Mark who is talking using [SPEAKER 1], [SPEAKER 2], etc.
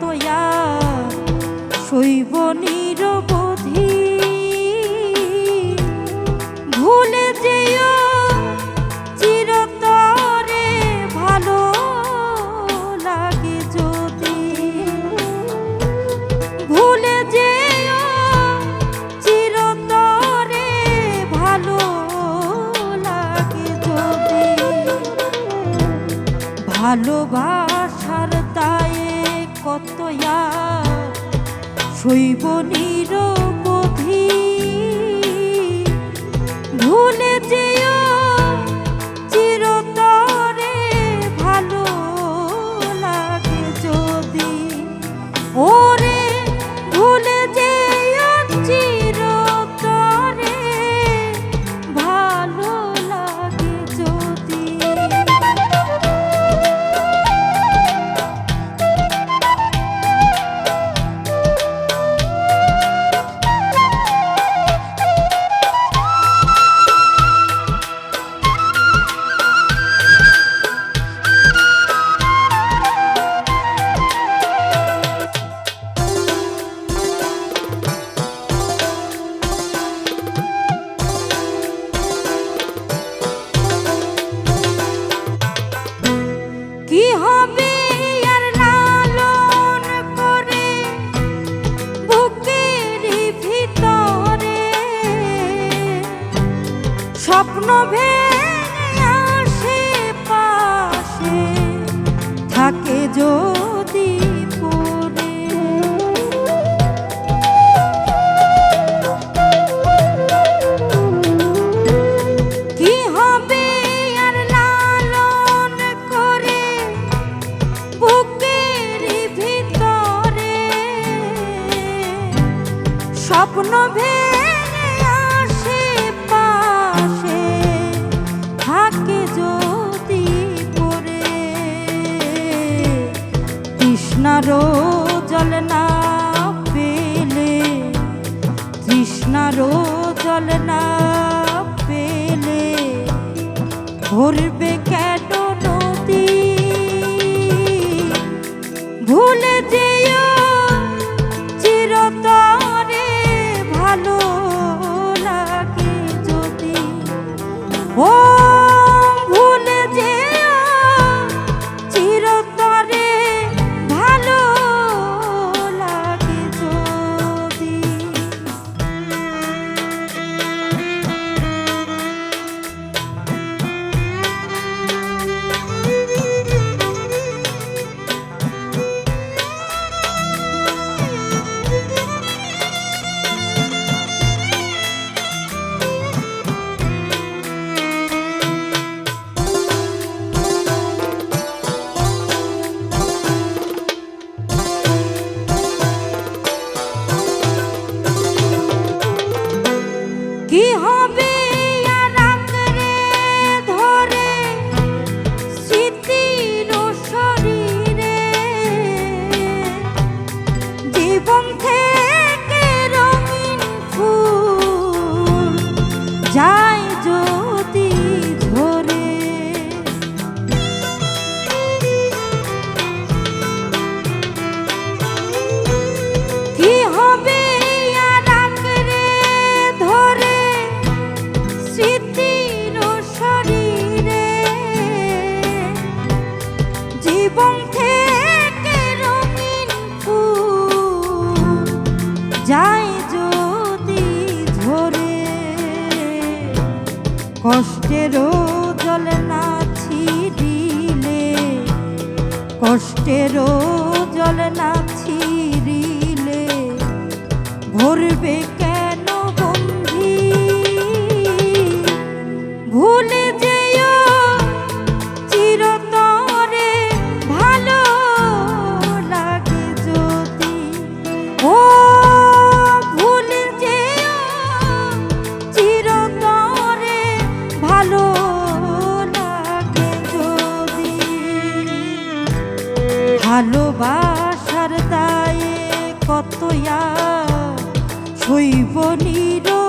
[SPEAKER 1] তয়া শৈব নিরবধি। ভুলে যেও চিরতরে ভালো লাগে যদি। ভুলে যেও চিরতরে ভালো লাগে যদি। ভালোবাসার তার কত শৈব নিরবধি ভুলে যেও চিরতরে ভালো লাগে যদি। ওরে তৃষ্ণারো জল না পেলে তৃষ্ণারো জল না পেলে ভরবে কষ্টেরও জল নামছি রিলে ভরবে ভালোবাসার দায়ে কত শৈব নিরো